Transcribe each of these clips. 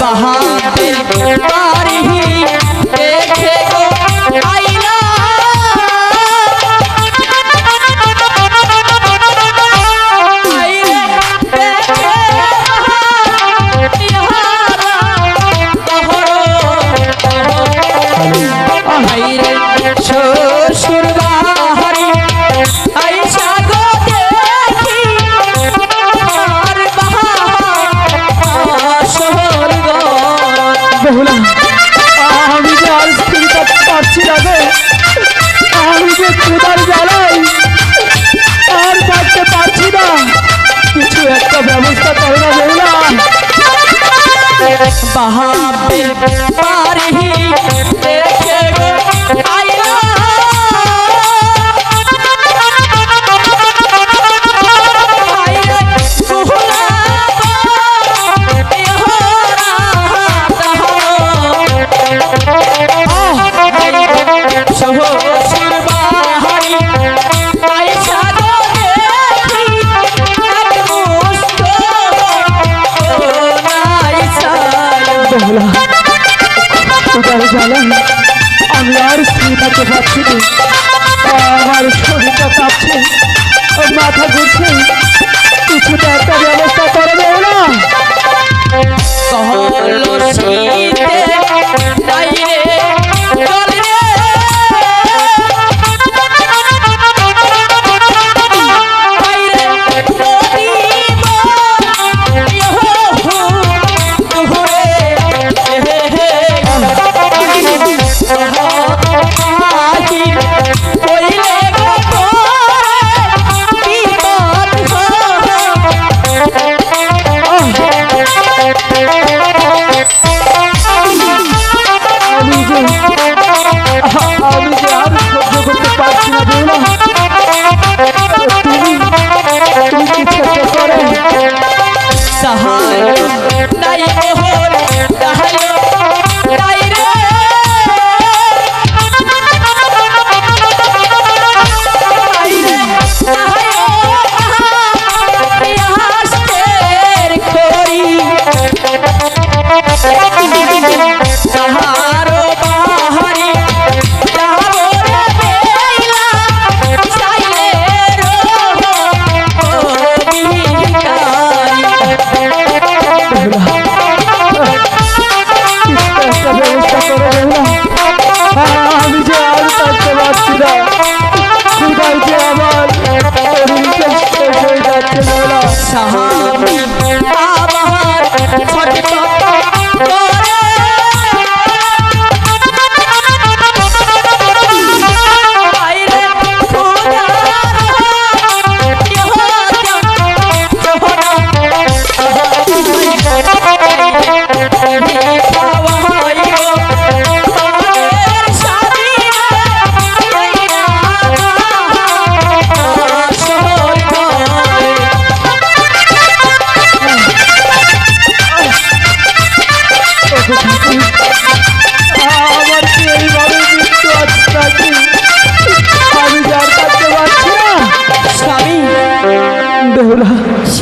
বাহার ক্ষুদার জ্বালাই। আর থাকতে পারছি না। কিছু একটা ব্যবস্থা করে না বৌলা বাহাবে পারহি ক্ষুদার জ্বালাই আমি আর স্থির পাচ্ছি আমার শরীরটা কাঁপছে মাথা ঘুরছে। কিছুটা একটা ব্যবস্থা করে না। কহলো শীতে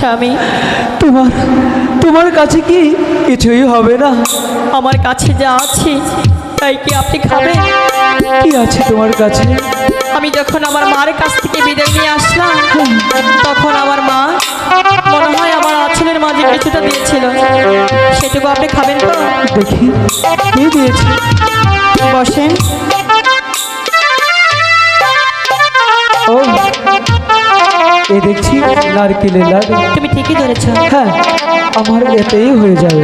স্বামী তোমার তোমার কাছে কি কিছুই হবে না? আমার কাছে যা আছে তাই কি আপনি খাবেন? কি আছে তোমার কাছে? আমি যখন আমার মার কাছ থেকে বিদায় নিয়ে আসলাম তখন আমার মা মনে হয় আমার আঁচলের মাঝে কিছুটা দিয়েছিল। সেটুকু আপনি খাবেন তো? দেখি কে দিয়েছে? বসেন। এ দেখছি নারকেলের লাড়ু। তুমি ঠিকই ধরেছ। হ্যাঁ আমার এতেই হয়ে যাবে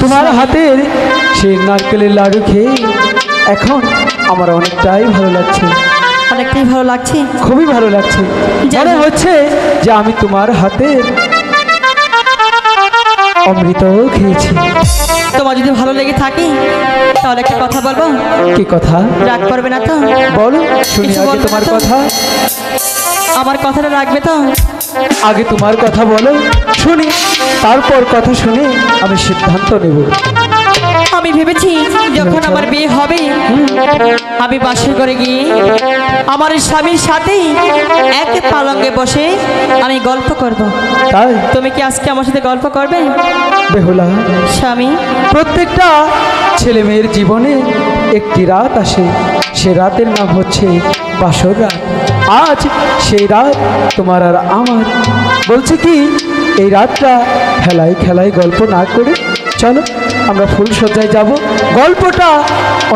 তোমার হাতের সেই নারকেলের লাড়ু খেয়ে এখন আমার অনেকটাই ভালো লাগছে। অনেকটাই ভালো লাগছে? খুবই ভালো লাগছে। মনে হচ্ছে যে আমি তোমার হাতের অমৃত খেয়েছি। তোমার যদি ভালো লেগে থাকে তাহলে একটা কথা বলব? কি কথা? রাগ করবে না তো? বলো শুনি কিছু আগে তোমার কথা। আমার কথাটা রাখবে তো? আগে তোমার কথা বলো শুনি। তারপর কথা শুনে আমি সিদ্ধান্ত নেব। আমি ভেবেছি যখন আমার বিয়ে হবে আমি বাসর করে গিয়ে আমার স্বামীর সাথেই এক পালঙ্গে বসে আমি গল্প করব। তাই? তুমি কি আজকে আমার সাথে গল্প করবে? বেহুলা। স্বামী। প্রত্যেকটা ছেলে মেয়ের জীবনে একটি রাত আসে। সে রাতের নাম হচ্ছে বাসর রাত। আজ সেই রাত তোমার আর আমার। বলছে কি এই রাতটা খেলায় খেলায় গল্প না করে চলো আমরা ফুল সজ্জায় যাব। গল্পটা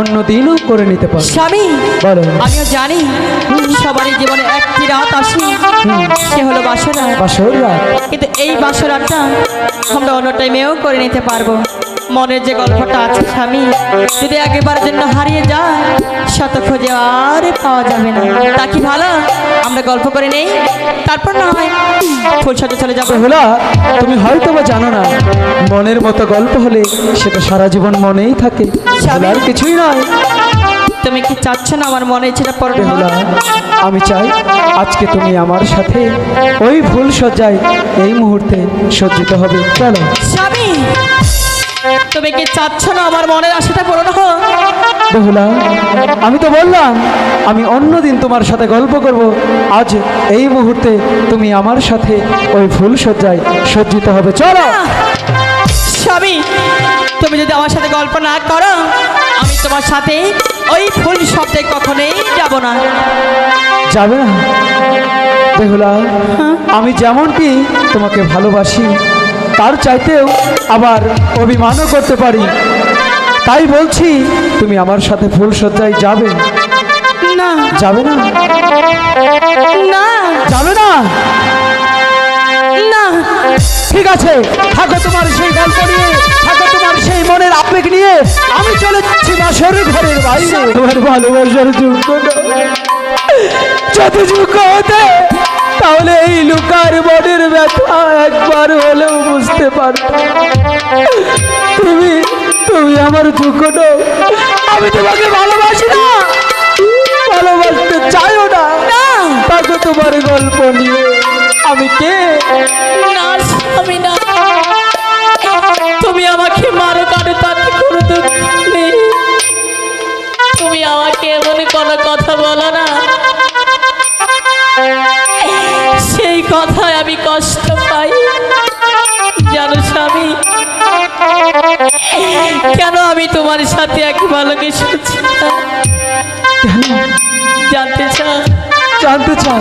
অন্য দিনও করে নিতে পারব স্বামী বলো। আমিও জানি সবারই জীবনে একটি রাত আসে সে হলো বাসরা বাসর রাত কিন্তু এই বাসরাটা আমরা অন্য টাইমেও করে নিতে পারব। মনের যে গল্পটা আছে স্বামী যদি একেবার জন্য হারিয়ে যায় শত খোঁজে আর পাওয়া যাবে না। তা কি ভালো? আমরা গল্প করে নেই। তারপর না হয় ফুল সাথে চলে যাব। বেহুলা তুমি হয়তো বা জানো না মনের মতো গল্প হলে সেটা সারা জীবন মনেই থাকে। আর কিছুই নয়। তুমি কি চাচ্ছ না আমার মনে ইচ্ছেটা পড়বে আমি চাই আজকে তুমি আমার সাথে ওই ফুল সজ্জায় এই মুহূর্তে সজ্জিত হবে। চলো। স্বামী তুমি কি চাচ্ছ না আমার মনের আশাটা পূরণ হোক? বেহুলা আমি তো বললাম আমি অন্যদিন তোমার সাথে গল্প করব। আজ এই মুহূর্তে তুমি আমার সাথে ওই ফুল সজ্জায় সজ্জিত হবে। চলো! স্বামী তুমি যদি আমার সাথে গল্প না করো আমি তোমার সাথে ওই ফুল শব্দে কখনোই যাব না। যাবে না? বেহুলা আমি যেমনটি তোমাকে ভালোবাসি তার চাইতেও আবার অভিমানও করতে পারি। তাই বলছি তুমি আমার সাথে ফুল সজ্জায় যাবে। না। যাবে না? না। যাবে না? না। ঠিক আছে থাকো তোমার সেই গল্প নিয়ে থাকো তোমার সেই মনের আবেগ নিয়ে। আমি চলে যাচ্ছি বাসর ঘরের বাইরে। তোমার ভালোবাসার যোগ্য নয়। যদি যোগ্য হতে তাহলে ব্যথা একবার হলেও বুঝতে পারত তুমি তুমি আমার নও আমি তোমাকে ভালোবাসি না। ভালোবাসতে চাইও না। তাকে তোমার গল্প নিয়ে আমি কে? না স্বামী না। তুমি আমাকে মারো কারও তাতে কোনো দুঃখ নেই। তুমি আমাকে এমন কোনো কথা বলো না। কথায় আমি কষ্ট পাই। জানো স্বামী, কেন আমি তোমার সাথে এক ভালো শুনছি জানতে চাও? জানতে চাই